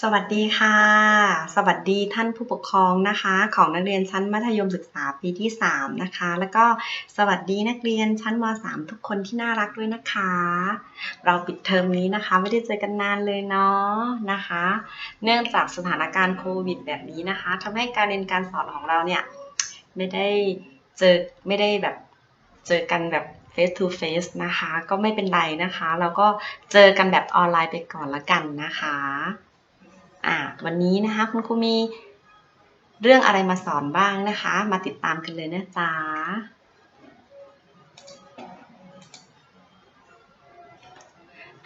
สวัสดีค่ะ สวัสดีท่านผู้ปกครองนะคะ ของนักเรียนชั้นมัธยมศึกษาปีที่ 3 นะคะ แล้วก็สวัสดีนักเรียนชั้นม .3 ทุกคนที่น่ารักด้วยนะคะ เราปิดเทอมนี้นะคะ ไม่ได้เจอกันนานเลยเนาะนะคะ เนื่องจากสถานการณ์โควิดแบบนี้นะคะทำให้การเรียนการสอนของเราเนี่ยไม่ได้เจอไม่ได้แบบเจอกันแบบ face to face นะคะ ก็ไม่เป็นไรนะคะ เราก็เจอกันแบบออนไลน์ไปก่อนละกันนะคะ อ่าวันนี้นะคะคุณครูมีเรื่องอะไรมาสอนบ้างนะคะ มาติดตามกันเลยนะจ๊ะ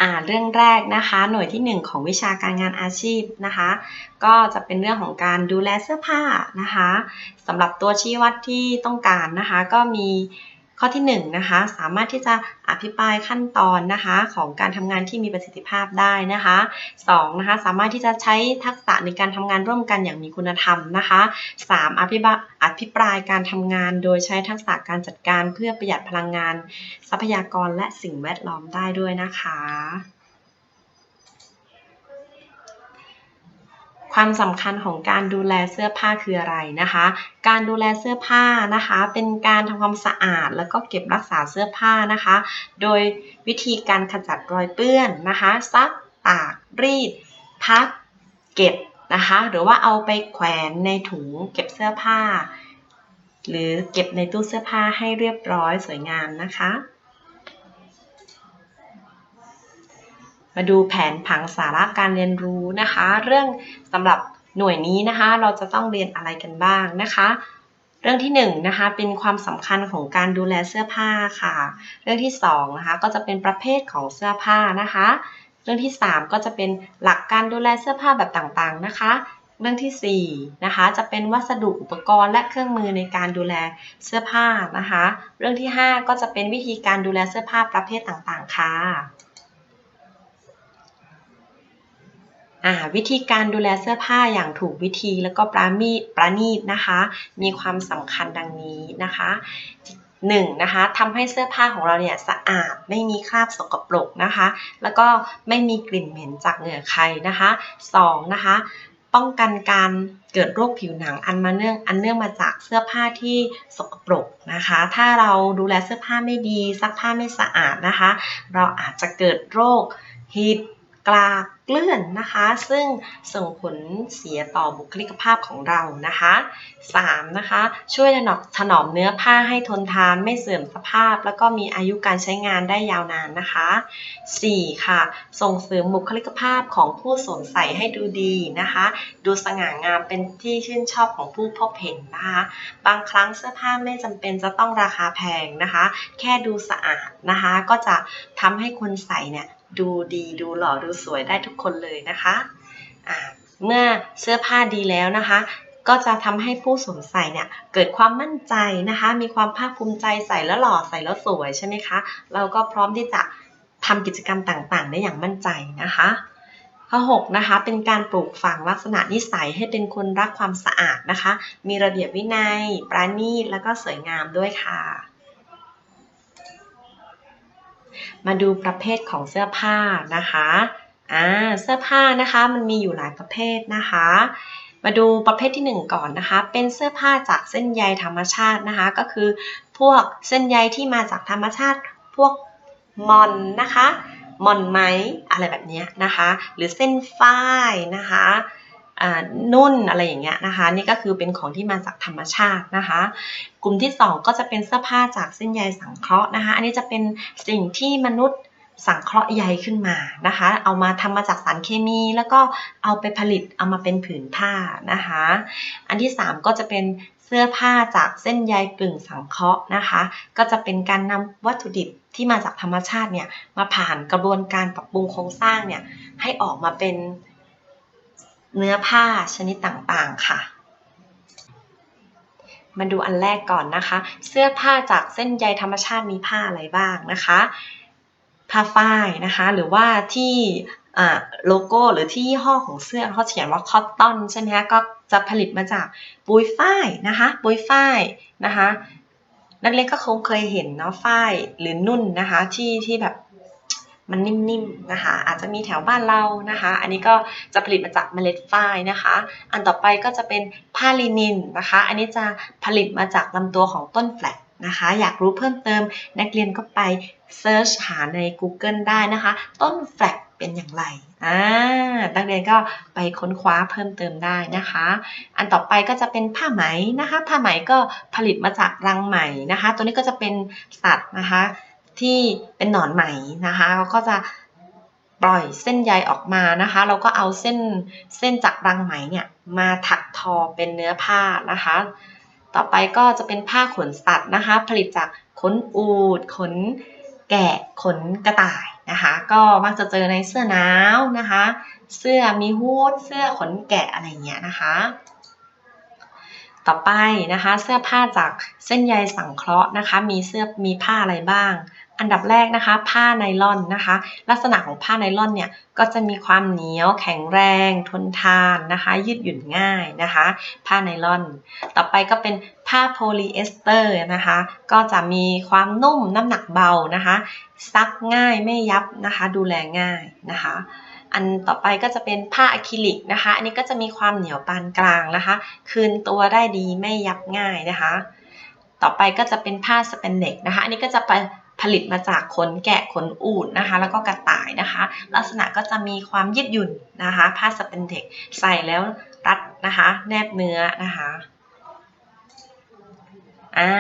อ่าเรื่องแรกนะคะหน่วยที่ 1 ของวิชาการงานอาชีพนะคะ ก็จะเป็นเรื่องของการดูแลเสื้อผ้านะคะสำหรับตัวชี้วัดที่ต้องการนะคะ ก็มี ข้อที่1นงนะคะสามารถที่จะอภิปรายขั้นตอนนะคะของการทำงานที่มีประสิทธิภาพได้นะคะ2นะคะสามารถที่จะใช้ทักษะในการทำงานร่วมกันอย่างมีคุณธรรมนะคะ 3. อภิบอภิปรายการทำงานโดยใช้ทักษะการจัดการเพื่อประหยัดพลังงาน ทรัพยากรและสิ่งแวดล้อมได้ด้วยนะคะ ความสำคัญของการดูแลเสื้อผ้าคืออะไรนะคะ การดูแลเสื้อผ้านะคะ เป็นการทำความสะอาด แล้วก็เก็บรักษาเสื้อผ้านะคะ โดยวิธีการขจัดรอยเปื้อนนะคะซักตากรีด พับเก็บนะคะ หรือว่าเอาไปแขวนในถุงเก็บเสื้อผ้า หรือเก็บในตู้เสื้อผ้าให้เรียบร้อยสวยงามนะคะ มาดูแผนผังสาระการเรียนรู้นะคะ เรื่องสำหรับหน่วยนี้นะคะ เราจะต้องเรียนอะไรกันบ้างนะคะ เรื่องที่1นงนะคะเป็นความสำคัญของการดูแลเสื้อผ้าค่ะ เรื่องที่2นะคะก็จะเป็นประเภทของเสื้อผ้านะคะ เรื่องที่ 3 ก็จะเป็นหลักการดูแลเสื้อผ้าแบบต่างๆนะคะ เรื่องที่4นะคะจะเป็นวัสดุอุปกรณ์และเครื่องมือในการดูแลเสื้อผ้านะคะ เรื่องที่ 5 ก็จะเป็นวิธีการดูแลเสื้อผ้าประเภทต่างๆค่ะ วิธีการดูแลเสื้อผ้าอย่างถูกวิธีแล้วก็ปรามีประณีตนะคะ มีความสำคัญดังนี้นะคะหนึ่งนะคะทำให้เสื้อผ้าของเราเนี่ยสะอาดไม่มีคราบสกปรกนะคะ แล้วก็ไม่มีกลิ่นเหม็นจากเหงื่อใครนะคะสองนะคะป้องกันการเกิดโรคผิวหนังอันมาเนื่องอันเนื่องมาจากเสื้อผ้าที่สกปรกนะคะ ถ้าเราดูแลเสื้อผ้าไม่ดีซักผ้าไม่สะอาดนะคะ เราอาจจะเกิดโรคฮิต กลาเกลื่อนนะคะ ซึ่งส่งผลเสียต่อบุคลิกภาพของเรานะคะ 3. นะคะ ช่วยถนอมถนอมเนื้อผ้าให้ทนทานไม่เสื่อมสภาพ แล้วก็มีอายุการใช้งานได้ยาวนานนะคะ 4. ค่ะ ส่งเสริมบุคลิกภาพของผู้สวมใส่ให้ดูดีนะคะ ดูสง่างามเป็นที่ชื่นชอบของผู้พบเห็นนะคะ บางครั้งเสื้อผ้าไม่จำเป็นจะต้องราคาแพงนะคะ แค่ดูสะอาดนะคะ ก็จะทำให้คนใส่เนี่ย ดูดีดูหล่อดูสวยได้ทุกคนเลยนะคะะเมื่อเสื้อผ้าดีแล้วนะคะ ก็จะทำให้ผู้สวมใส่เนี่ยเกิดความมั่นใจนะคะ มีความภาคภูมิใจใส่แล้วหล่อใส่แล้วสวยใช่ไหมคะเราก็พร้อมที่จะทำกิจกรรมต่างๆ ได้อย่างมั่นใจนะคะข้อ6นะคะเป็นการปลูกฝังลักษณะนิสัยให้เป็นคนรักความสะอาดนะคะ มีระเบียบวินัย ปราณีต แล้วก็สวยงามด้วยค่ะ มาดูประเภทของเสื้อผ้านะคะอ่าเสื้อผ้านะคะมันมีอยู่หลายประเภทนะคะ มาดูประเภทที่ 1 ก่อนนะคะ เป็นเสื้อผ้าจากเส้นใยธรรมชาตินะคะ ก็คือพวกเส้นใยที่มาจากธรรมชาติ พวกมอนนะคะมอนไหมอะไรแบบนี้นะคะ หรือเส้นฝ้ายนะคะ นุ่นอะไรอย่างเงี้ยนะคะ นี่ก็คือเป็นของที่มาจากธรรมชาตินะคะ กลุ่มที่ 2 ก็จะเป็นเสื้อผ้าจากเส้นใยสังเคราะห์นะคะ อันนี้จะเป็นสิ่งที่มนุษย์สังเคราะห์ใยขึ้นมานะคะ เอามาทำมาจากสารเคมี แล้วก็เอาไปผลิตเอามาเป็นผืนผ้านะคะ อันที่ 3 ก็จะเป็นเสื้อผ้าจากเส้นใยกึ่งสังเคราะห์นะคะ ก็จะเป็นการนำวัตถุดิบที่มาจากธรรมชาติเนี่ยมาผ่านกระบวนการปรับปรุงโครงสร้างเนี่ยให้ออกมาเป็น เนื้อผ้าชนิดต่างๆค่ะ มาดูอันแรกก่อนนะคะ เสื้อผ้าจากเส้นใยธรรมชาติมีผ้าอะไรบ้างนะคะ ผ้าฝ้ายนะคะ หรือว่าที่โลโก้หรือที่ยี่ห้อของเสื้อเขาเขียนว่าคอตตอนใช่ไหมคะก็จะผลิตมาจากปุยฝ้ายนะคะปุยฝ้ายนะคะ นักเรียนก็คงเคยเห็นเนาะฝ้ายหรือนุ่นนะคะที่ที่แบบ มันนิ่มๆนะคะ อาจจะมีแถวบ้านเรานะคะ อันนี้ก็จะผลิตมาจากเมล็ดฝ้ายนะคะ อันต่อไปก็จะเป็นผ้าลินินนะคะ อันนี้จะผลิตมาจากลำตัวของต้นแฟลกนะคะ อยากรู้เพิ่มเติมนักเรียนก็ไปเซิร์ชหาใน Google ได้นะคะ ต้นแฟลกเป็นอย่างไรอ่านักเรียนก็ไปค้นคว้าเพิ่มเติมได้นะคะ อันต่อไปก็จะเป็นผ้าไหมนะคะ ผ้าไหมก็ผลิตมาจากรังไหมนะคะ ตัวนี้ก็จะเป็นสัตว์นะคะ ที่เป็นหนอนไหมนะคะเขาก็จะปล่อยเส้นใยออกมานะคะ เราก็เอาเส้นเส้นจากรังไหมเนี่ยมาถักทอเป็นเนื้อผ้านะคะ ต่อไปก็จะเป็นผ้าขนสัตว์นะคะ ผลิตจากขนอูฐขนแกะขนกระต่ายนะคะ ก็มักจะเจอในเสื้อหนาวนะคะ เสื้อมีฮูดเสื้อขนแกะอะไรเงี้ยนะคะ ต่อไปนะคะ เสื้อผ้าจากเส้นใยสังเคราะห์นะคะ มีเสื้อมีผ้าอะไรบ้าง อันดับแรกนะคะ ผ้าไนลอนนะคะ ลักษณะของผ้าไนลอนเนี่ยก็จะมีความเหนียวแข็งแรง ทนทานนะคะ ยืดหยุ่นง่ายนะคะ ผ้าไนลอน ต่อไปก็เป็นผ้าโพลีเอสเตอร์นะคะ ก็จะมีความนุ่มน้ำหนักเบานะคะ ซักง่ายไม่ยับนะคะ ดูแลง่ายนะคะ อันต่อไปก็จะเป็นผ้าอะคริลิกนะคะ อันนี้ก็จะมีความเหนียวปานกลางนะคะ คืนตัวได้ดีไม่ยับง่ายนะคะ ต่อไปก็จะเป็นผ้าสเปนเน็กนะคะ อันนี้ก็จะไป ผลิตมาจากขนแกะขนอูฐนะคะ แล้วก็กระต่ายนะคะ ลักษณะก็จะมีความยืดหยุ่นนะคะ ผ้าสเปนเน็กใส่แล้วรัดนะคะ แนบเนื้อนะคะอ่า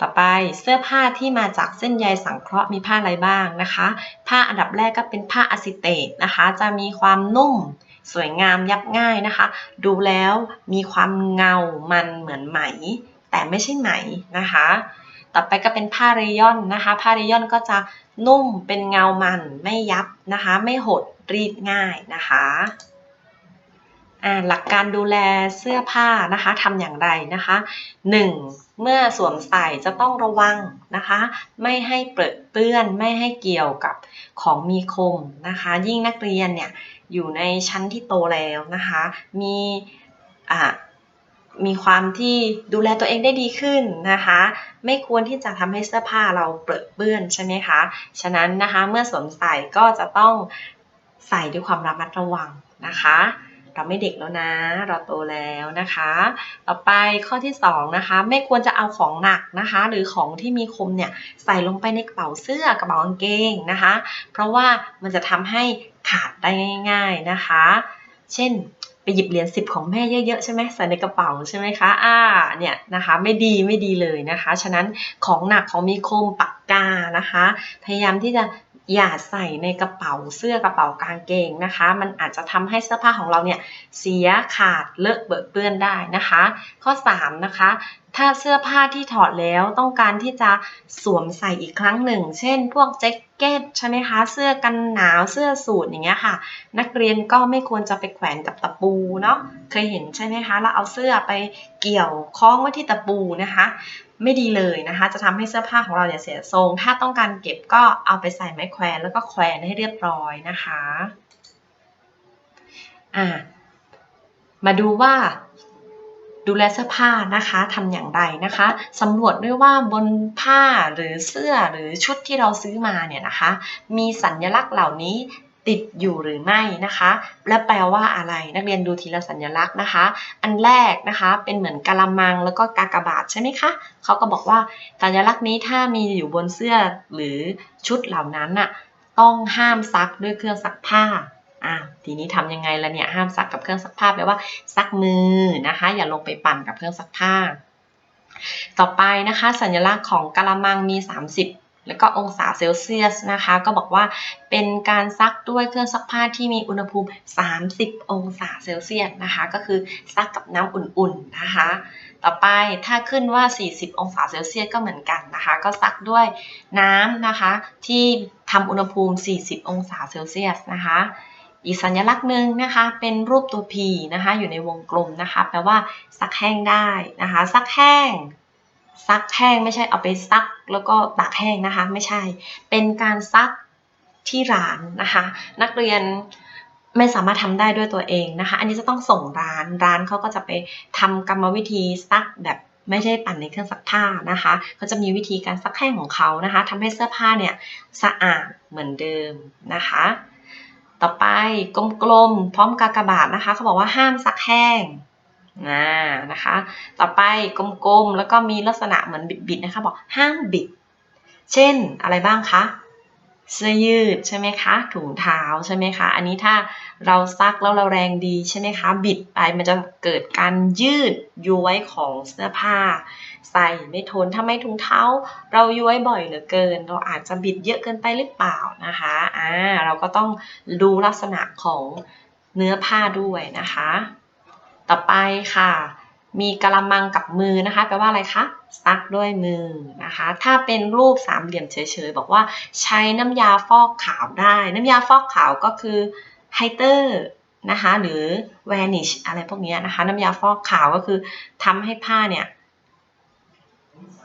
ต่อไปเสื้อผ้าที่มาจากเส้นใยสังเคราะห์มีผ้าอะไรบ้างนะคะ ผ้าอันดับแรกก็เป็นผ้าอะซิเตตนะคะ จะมีความนุ่มสวยงามยับง่ายนะคะ ดูแล้วมีความเงามันเหมือนไหม แต่ไม่ใช่ไหมนะคะ ต่อไปก็เป็นผ้าเรยอนนะคะ ผ้าเรยอนก็จะนุ่มเป็นเงามันไม่ยับนะคะ ไม่หดรีดง่ายนะคะอ่าหลักการดูแลเสื้อผ้านะคะทำอย่างไรนะคะ 1. เมื่อสวมใส่จะต้องระวังนะคะ ไม่ให้เปื้อนเปื้อนไม่ให้เกี่ยวกับของมีคมนะคะ ยิ่งนักเรียนเนี่ยอยู่ในชั้นที่โตแล้วนะคะ มีอ่า มีความที่ดูแลตัวเองได้ดีขึ้นนะคะ ไม่ควรที่จะทำให้เสื้อผ้าเราเปื้อนเปื้อนใช่ไหมคะ ฉะนั้นนะคะเมื่อสวมใส่ก็จะต้องใส่ด้วยความระมัดระวังนะคะ เราไม่เด็กแล้วนะ เราโตแล้วนะคะ ต่อไปข้อที่2นะคะ ไม่ควรจะเอาของหนักนะคะ หรือของที่มีคมเนี่ยใส่ลงไปในกระเป๋าเสื้อกระเป๋ากางเกงนะคะ เพราะว่ามันจะทำให้ขาดได้ง่าย ๆนะคะ เช่น หยิบเหรียญสิบของแม่เยอะๆใช่ไหมใส่ในกระเป๋าใช่ไหมคะอ่าเนี่ยนะคะไม่ดีไม่ดีเลยนะคะ ฉะนั้นของหนักของมีคมปากกานะคะ พยายามที่จะอย่าใส่ในกระเป๋าเสื้อกระเป๋ากางเกงนะคะ มันอาจจะทำให้เสื้อผ้าของเราเนี่ยเสียขาดเลอะเบอะเปื้อนได้นะคะ ข้อ 3 นะคะ ถ้าเสื้อผ้าที่ถอดแล้วต้องการที่จะสวมใส่อีกครั้งหนึ่ง เช่น พวกแจ็ค เก็ตใช่ไหมคะ เสื้อกันหนาวเสื้อสูทอย่างเงี้ยค่ะ นักเรียนก็ไม่ควรจะไปแขวนกับตะปูเนาะเคยเห็นใช่ไหมคะเราเอาเสื้อไปเกี่ยวคล้องไว้ที่ตะปูนะคะ ไม่ดีเลยนะคะ จะทำให้เสื้อผ้าของเราเนี่ยเสียทรง ถ้าต้องการเก็บก็เอาไปใส่ไม้แขวนแล้วก็แขวนให้เรียบร้อยนะคะอ่ามาดูว่า ดูแลเสื้อผ้านะคะทำอย่างไรนะคะสำรวจด้วยว่าบนผ้าหรือเสื้อหรือชุดที่เราซื้อมาเนี่ยนะคะ มีสัญลักษณ์เหล่านี้ติดอยู่หรือไม่นะคะ และแปลว่าอะไรนักเรียนดูทีละสัญลักษณ์นะคะ อันแรกนะคะเป็นเหมือนกะละมังแล้วก็กากบาทใช่ไหมคะเขาก็บอกว่าสัญลักษณ์นี้ถ้ามีอยู่บนเสื้อหรือชุดเหล่านั้นน่ะต้องห้ามซักด้วยเครื่องซักผ้า อะทีนี้ทำยังไงละเนี่ยห้ามซักกับเครื่องซักผ้าแปลว่าซักมือนะคะ อย่าลงไปปั่นกับเครื่องซักผ้า ต่อไปนะคะ สัญลักษณ์ของกะละมังมี 30แล้วก็องศาเซลเซียสนะคะ ก็บอกว่าเป็นการซักด้วยเครื่องซักผ้าที่มีอุณหภูมิ 30 องศาเซลเซียสนะคะ ก็คือซักกับน้ำอุ่นๆนะคะ ต่อไปถ้าขึ้นว่า 40 องศาเซลเซียสก็เหมือนกันนะคะ ก็ซักด้วยน้ำนะคะที่ทำอุณหภูมิ 40 องศาเซลเซียสนะคะ อีกสัญลักษณ์หนึ่งนะคะ เป็นรูปตัว P นะคะ อยู่ในวงกลมนะคะ แปลว่าซักแห้งได้นะคะ ซักแห้ง ซักแห้งไม่ใช่เอาไปซักแล้วก็ตากแห้งนะคะ ไม่ใช่ เป็นการซักที่ร้านนะคะ นักเรียนไม่สามารถทำได้ด้วยตัวเองนะคะ อันนี้จะต้องส่งร้าน ร้านเขาก็จะไปทำกรรมวิธีซักแบบไม่ใช่ปั่นในเครื่องซักผ้านะคะเขาจะมีวิธีการซักแห้งของเขานะคะทำให้เสื้อผ้าเนี่ยสะอาดเหมือนเดิมนะคะ ต่อไปกลมๆพร้อมกากบาทนะคะเขาบอกว่าห้ามซักแห้งนะนะคะ ต่อไปกลมๆแล้วก็มีลักษณะเหมือนบิดๆนะคะบอกห้ามบิด เช่นอะไรบ้างคะ เสื้อยืดใช่ไหมคะถุงเท้าใช่ไหมคะ อันนี้ถ้าเราซักแล้วเราแรงดีใช่ไหมคะ บิดไปมันจะเกิดการยืดย้วยของเสื้อผ้า ใส่ไม่ทนถ้าไม่ถุงเท้า เราย้วยบ่อยเหลือเกิน เราอาจจะบิดเยอะเกินไปหรือเปล่านะคะอ่าเราก็ต้องดูลักษณะของเนื้อผ้าด้วยนะคะ ต่อไปค่ะ มีกระมังกับมือนะคะแปลว่าอะไรคะ ซักด้วยมือนะคะ ถ้าเป็นรูปสามเหลี่ยมเฉยๆ บอกว่าใช้น้ำยาฟอกขาวได้ น้ำยาฟอกขาวก็คือไฮเตอร์นะคะหรือแวนิชอะไรพวกนี้นะคะน้ำยาฟอกขาวก็คือทำให้ผ้าเนี่ย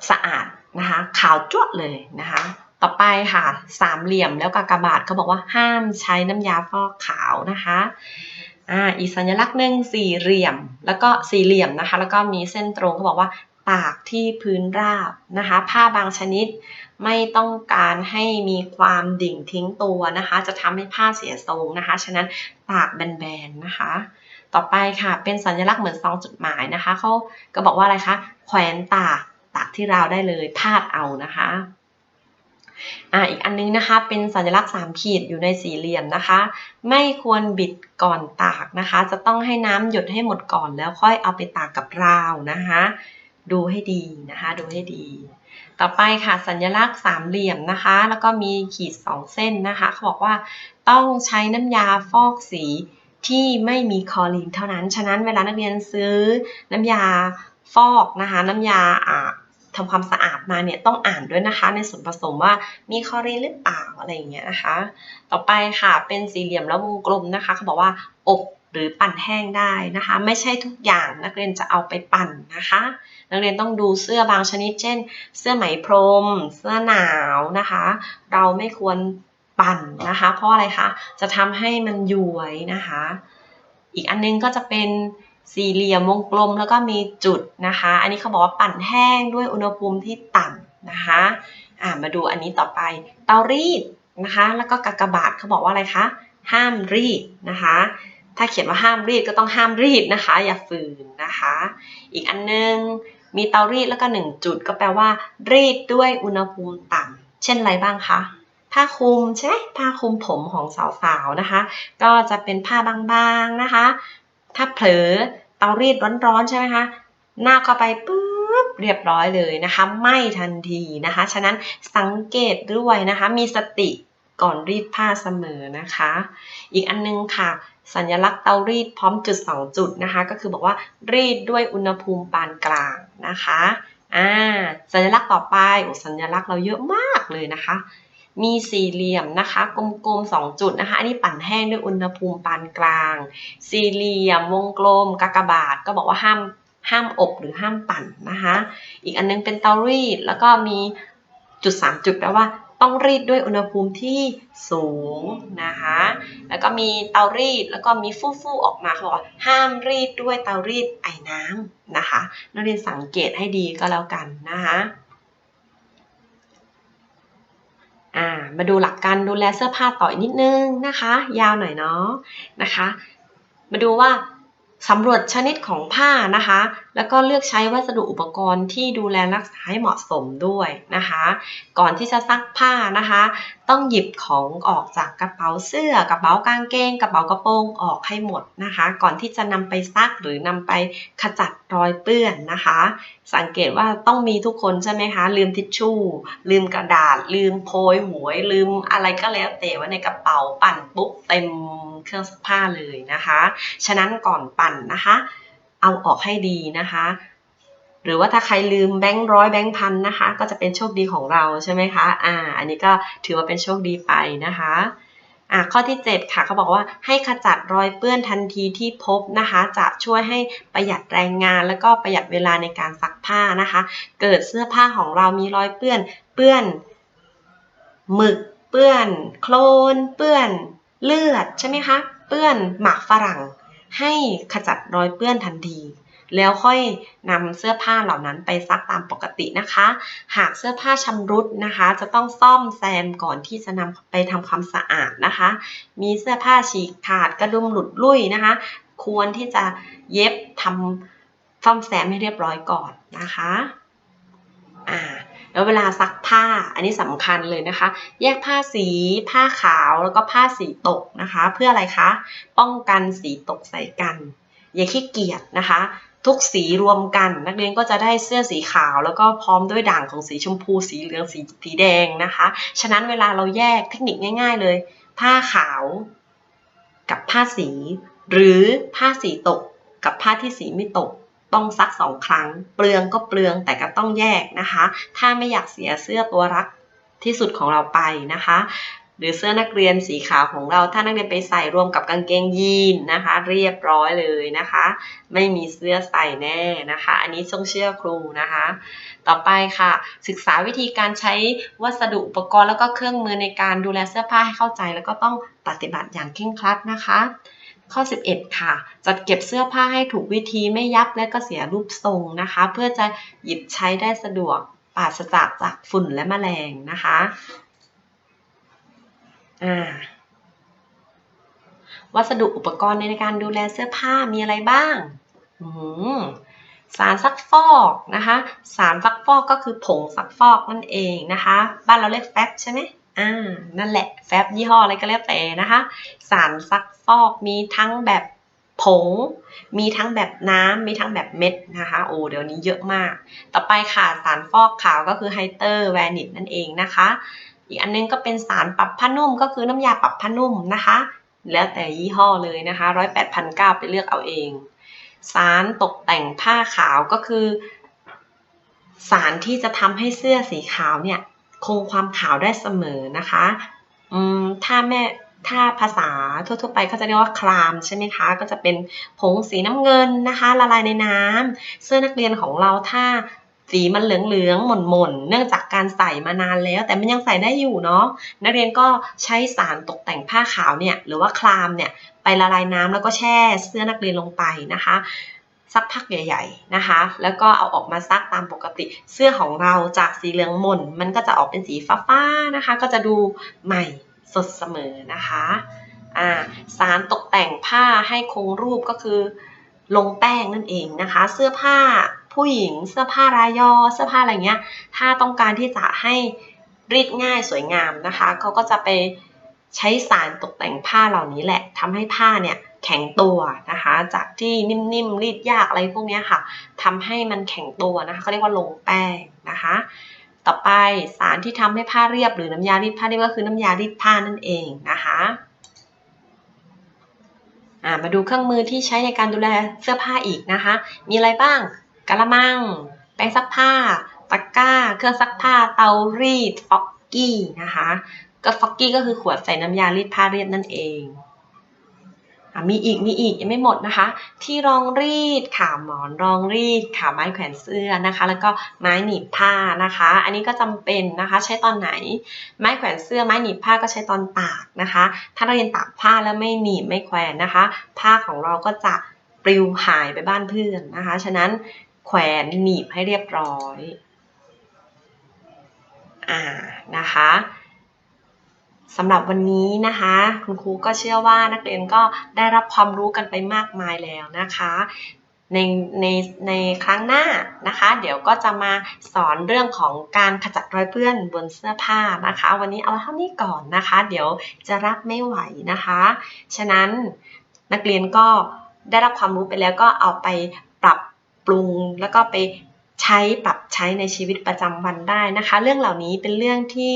สะอาดนะคะขาวจ้วะเลยนะคะต่อไปค่ะสามเหลี่ยมแล้วกากบาทเขาบอกว่าห้ามใช้น้ำยาฟอกขาวนะคะอ่าอีกสัญลักษณ์หนึ่งสี่เหลี่ยมแล้วก็สี่เหลี่ยมนะคะแล้วก็มีเส้นตรงเขาบอกว่า ตากที่พื้นราบนะคะ ผ้าบางชนิดไม่ต้องการให้มีความดิ่งทิ้งตัวนะคะ จะทำให้ผ้าเสียทรงนะคะ ฉะนั้นตากแบนๆนะคะ ต่อไปค่ะ เป็นสัญลักษณ์เหมือนซองจดหมายนะคะ เขาก็บอกว่าอะไรคะ แขวนตาก ตากที่ราวได้เลย พาดเอานะคะอ่าอีกอันนึงนะคะ เป็นสัญลักษณ์3ขีดอยู่ในสี่เหลี่ยมนะคะ ไม่ควรบิดก่อนตากนะคะ จะต้องให้น้ำหยดให้หมดก่อนแล้วค่อยเอาไปตากกับราวนะคะ ดูให้ดีนะคะ ดูให้ดี ต่อไปค่ะสัญลักษณ์สามเหลี่ยมนะคะ แล้วก็มีขีดสองเส้นนะคะเขาบอกว่าต้องใช้น้ำยาฟอกสีที่ไม่มีคอรีนเท่านั้น ฉะนั้นเวลานักเรียนซื้อน้ำยาฟอกนะคะ น้ำยาอาทำความสะอาดมาเนี่ยต้องอ่านด้วยนะคะในส่วนผสมว่ามีคอรีนหรือเปล่าอะไรอย่างเงี้ยนะคะ ต่อไปค่ะเป็นสี่เหลี่ยมแล้ววงกลมนะคะเขาบอกว่าอบหรือปั่นแห้งได้นะคะ ไม่ใช่ทุกอย่างนักเรียนจะเอาไปปั่นนะคะ นักเรียนต้องดูเสื้อบางชนิด เช่น เสื้อไหมพรม เสื้อหนาวนะคะ เราไม่ควรปั่นนะคะ เพราะอะไรคะจะทำให้มันย้วยนะคะ อีกอันนึงก็จะเป็นสี่เหลี่ยมวงกลมแล้วก็มีจุดนะคะ อันนี้เขาบอกว่าปั่นแห้งด้วยอุณหภูมิที่ต่ำนะคะามาดูอันนี้ต่อไปเตารีดนะคะ แล้วก็กากบาทเขาบอกว่าอะไรคะห้ามรีดนะคะ ถ้าเขียนว่าห้ามรีดก็ต้องห้ามรีดนะคะ อย่าฝืนนะคะ อีกอันนึง มีเตารีดแล้วก็หนึ่งจุด ก็แปลว่า รีดด้วยอุณหภูมิต่ำเช่นอะไรบ้างคะผ้าคลุมใช่ไหมผ้าคลุมผมของสาวๆนะคะ ก็จะเป็นผ้าบางๆนะคะ ถ้าเผลอเตารีดร้อนๆใช่ไหมคะหน้าเข้าไปปุ๊บเรียบร้อยเลยนะคะไหม้ทันทีนะคะ ฉะนั้นสังเกตด้วยนะคะ มีสติ ก่อนรีดผ้าเสมอนะคะ อีกอันนึงค่ะ สัญลักษณ์เตารีดพร้อมจุด 2 จุดนะคะ ก็คือบอกว่ารีดด้วยอุณหภูมิปานกลางนะคะอ่าสัญลักษณ์ต่อไปโอ้สัญลักษณ์เราเยอะมากเลยนะคะ มีสี่เหลี่ยมนะคะ กลมๆ2จุดนะคะ อันนี้ปั่นแห้งด้วยอุณหภูมิปานกลาง สี่เหลี่ยมวงกลมกากบาทก็บอกว่าห้ามห้ามอบหรือห้ามปั่นนะคะ อีกอันนึงเป็นเตารีดแล้วก็มีจุด 3 จุดแปลว่า ต้องรีดด้วยอุณหภูมิที่สูงนะคะ แล้วก็มีเตารีดแล้วก็มีฟู่ฟู่ออกมาเขาบอกว่าห้ามรีดด้วยเตารีดไอ้น้ำนะคะ นักเรียนสังเกตให้ดีก็แล้วกันนะคะอ่ามาดูหลักการดูแลเสื้อผ้าต่ออีกนิดนึงนะคะ ยาวหน่อยเนาะนะคะ มาดูว่า สำรวจชนิดของผ้านะคะ แล้วก็เลือกใช้วัสดุอุปกรณ์ที่ดูแลรักษาให้เหมาะสมด้วยนะคะ ก่อนที่จะซักผ้านะคะ ต้องหยิบของออกจากกระเป๋าเสื้อ กระเป๋ากางเกง กระเป๋ากระโปรงออกให้หมดนะคะ ก่อนที่จะนำไปซักหรือนำไปขจัดรอยเปื้อนนะคะ สังเกตว่าต้องมีทุกคนใช่ไหมคะ ลืมทิชชู่ ลืมกระดาษ ลืมโพยหวย ลืมอะไรก็แล้วแต่ว่าในกระเป๋าปั่นปุ๊บเต็ม เครื่องซักผ้าเลยนะคะ ฉะนั้นก่อนปั่นนะคะ เอาออกให้ดีนะคะ หรือว่าถ้าใครลืมแบงค์ร้อยแบงค์พันนะคะ ก็จะเป็นโชคดีของเราใช่ไหมคะ อ่า อันนี้ก็ถือว่าเป็นโชคดีไปนะคะอ่าข้อที่ 7 ค่ะเขาบอกว่าให้ขจัดรอยเปื้อนทันทีที่พบนะคะ จะช่วยให้ประหยัดแรงงาน แล้วก็ประหยัดเวลาในการซักผ้านะคะ เกิดเสื้อผ้าของเรามีรอยเปื้อน เปื้อนหมึกเปื้อน โคลนเปื้อน เลือดใช่ไหมคะเปื้อนหมากฝรั่ง ให้ขจัดรอยเปื้อนทันที แล้วค่อยนำเสื้อผ้าเหล่านั้นไปซักตามปกตินะคะ หากเสื้อผ้าชำรุดนะคะ จะต้องซ่อมแซมก่อนที่จะนำไปทำความสะอาดนะคะ มีเสื้อผ้าฉีกขาดกระดุมหลุดลุ่ยนะคะ ควรที่จะเย็บทำซ่อมแซมให้เรียบร้อยก่อนนะคะ อ่า แล้วเวลาซักผ้าอันนี้สำคัญเลยนะคะ แยกผ้าสี ผ้าขาวแล้วก็ผ้าสีตกนะคะ เพื่ออะไรคะ ป้องกันสีตกใส่กัน อย่าขี้เกียจนะคะ ทุกสีรวมกัน นักเรียนก็จะได้เสื้อสีขาว แล้วก็พร้อมด้วยด่างของสีชมพู สีเหลืองสีสีแดงนะคะ ฉะนั้นเวลาเราแยกเทคนิคง่าย ๆ เลย ผ้าขาว กับผ้าสี หรือผ้าสีตก กับผ้าที่สีไม่ตก ต้องซักสองครั้ง เปลืองก็เปลืองแต่ก็ต้องแยกนะคะ ถ้าไม่อยากเสียเสื้อตัวรักที่สุดของเราไปนะคะ หรือเสื้อนักเรียนสีขาวของเรา ถ้านักเรียนไปใส่รวมกับกางเกงยีนนะคะ เรียบร้อยเลยนะคะ ไม่มีเสื้อใส่แน่นะคะ อันนี้ต้องเชื่อครูนะคะ ต่อไปค่ะ ศึกษาวิธีการใช้วัสดุอุปกรณ์แล้วก็เครื่องมือในการดูแลเสื้อผ้าให้เข้าใจ แล้วก็ต้องปฏิบัติอย่างเคร่งครัดนะคะ ข้อ 11 ค่ะ จัดเก็บเสื้อผ้าให้ถูกวิธีไม่ยับและก็เสียรูปทรงนะคะ เพื่อจะหยิบใช้ได้สะดวกปราศจากจากฝุ่นและแมลงนะคะอ่าวัสดุอุปกรณ์ในการดูแลเสื้อผ้ามีอะไรบ้าง สารซักฟอกนะคะ สารซักฟอกก็คือผงซักฟอกนั่นเองนะคะ บ้านเราเรียกแฟบใช่ไหม อ่านั่นแหละแฟบยี่ห้ออะไรก็แล้วแต่นะคะ สารซักฟอกมีทั้งแบบผง มีทั้งแบบน้ำมีทั้งแบบเม็ดนะคะ โอ้เดี๋ยวนี้เยอะมาก ต่อไปค่ะสารฟอกขาวก็คือไฮเตอร์แวนิตนั่นเองนะคะ อีกอันนึงก็เป็นสารปรับผ้านุ่มก็คือน้ำยาปรับผ้านุ่มนะคะ แล้วแต่ยี่ห้อเลยนะคะร้อยแปดพันเก้าไปเลือกเอาเอง สารตกแต่งผ้าขาวก็คือ สารที่จะทำให้เสื้อสีขาวเนี่ย คงความขาวได้เสมอนะคะถ้าแม่ถ้าภาษาทั่ว ๆ ไปเขาจะเรียกว่าคลามใช่ไหมคะ ก็จะเป็นผงสีน้ำเงินนะคะ ละลายในน้ำเสื้อนักเรียนของเราถ้าสีมันเหลืองๆ หม่นๆ เนื่องจากการใส่มานานแล้ว แต่มันยังใส่ได้อยู่เนาะ นักเรียนก็ใช้สารตกแต่งผ้าขาวเนี่ย หรือว่าคลามเนี่ย ไปละลายน้ำแล้วก็แช่เสื้อนักเรียนลงไปนะคะ สักพักใหญ่ ๆนะคะ แล้วก็เอาออกมาซักตามปกติ เสื้อของเราจากสีเหลืองหม่น มันก็จะออกเป็นสีฟ้าๆนะคะ ก็จะดูใหม่สดเสมอนะคะอ่าสารตกแต่งผ้าให้คงรูปก็คือ ลงแป้งนั่นเองนะคะ เสื้อผ้าผู้หญิง เสื้อผ้ารายย่อเสื้อผ้าอะไรเงี้ย ถ้าต้องการที่จะให้รีดง่ายสวยงามนะคะเขาก็จะไปใช้สารตกแต่งผ้าเหล่านี้แหละทำให้ผ้าเนี่ย แข็งตัวนะคะ จากที่นิ่มๆรีดยากอะไรพวกนี้ค่ะทำให้มันแข็งตัวนะคะเขาเรียกว่าลงแป้งนะคะต่อไปสารที่ทำให้ผ้าเรียบหรือน้ำยารีดผ้าเรียบก็คือน้ำยารีดผ้านั่นเองนะคะมาดูเครื่องมือที่ใช้ในการดูแลเสื้อผ้าอีกนะคะ มีอะไรบ้างกะละมัง แปรงซักผ้า ตะกร้า เครื่องซักผ้า เตารีดฟอกกี้นะคะ ก็ฟอกกี้ก็คือขวดใส่น้ำยารีดผ้าเรียบนั่นเอง มีอีกมีอีกยังไม่หมดนะคะ ที่รองรีดขาหมอนรองรีดขาไม้แขวนเสื้อนะคะ แล้วก็ไม้หนีบผ้านะคะ อันนี้ก็จำเป็นนะคะใช้ตอนไหน ไม้แขวนเสื้อไม้หนีบผ้าก็ใช้ตอนตากนะคะ ถ้าเราเรียนตากผ้าแล้วไม่หนีบไม่แขวนนะคะ ผ้าของเราก็จะปลิวหายไปบ้านเพื่อนนะคะ ฉะนั้นแขวนหนีบให้เรียบร้อยอ่านะคะ สำหรับวันนี้นะคะ คุณครูก็เชื่อว่านักเรียนก็ได้รับความรู้กันไปมากมายแล้วนะคะในในในครั้งหน้านะคะ เดี๋ยวก็จะมาสอนเรื่องของการขจัดรอยเปื้อนบนเสื้อผ้านะคะ วันนี้เอาเท่านี้ก่อนนะคะ เดี๋ยวจะรับไม่ไหวนะคะ ฉะนั้นนักเรียนก็ได้รับความรู้ไปแล้วก็เอาไปปรับปรุงแล้วก็ไปใช้ปรับใช้ในชีวิตประจำวันได้นะคะ เรื่องเหล่านี้เป็นเรื่องที่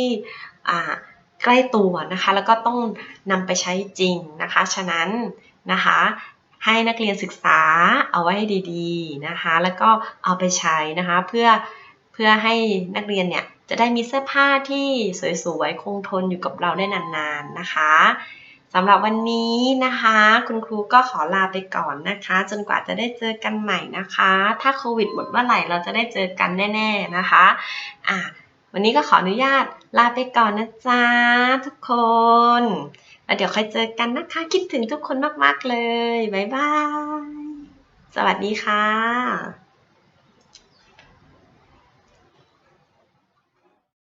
ใกล้ตัวนะคะ แล้วก็ต้องนำไปใช้จริงนะคะ ฉะนั้นนะคะให้นักเรียนศึกษาเอาไว้ให้ดีๆนะคะ แล้วก็เอาไปใช้นะคะเพื่อเพื่อให้นักเรียนเนี่ยจะได้มีเสื้อผ้าที่สวยๆ คงทนอยู่กับเราได้นานๆนะคะสำหรับวันนี้นะคะ คุณครูก็ขอลาไปก่อนนะคะ จนกว่าจะได้เจอกันใหม่นะคะ ถ้าโควิดหมดเมื่อไหร่เราจะได้เจอกันแน่ ๆนะคะอะวันนี้ก็ขออนุญาต ลาไปก่อนนะจ๊ะทุกคนแล้วเดี๋ยวค่อยเจอกันนะคะ คิดถึงทุกคนมาก ๆ เลย บ๊ายบาย สวัสดีค่ะ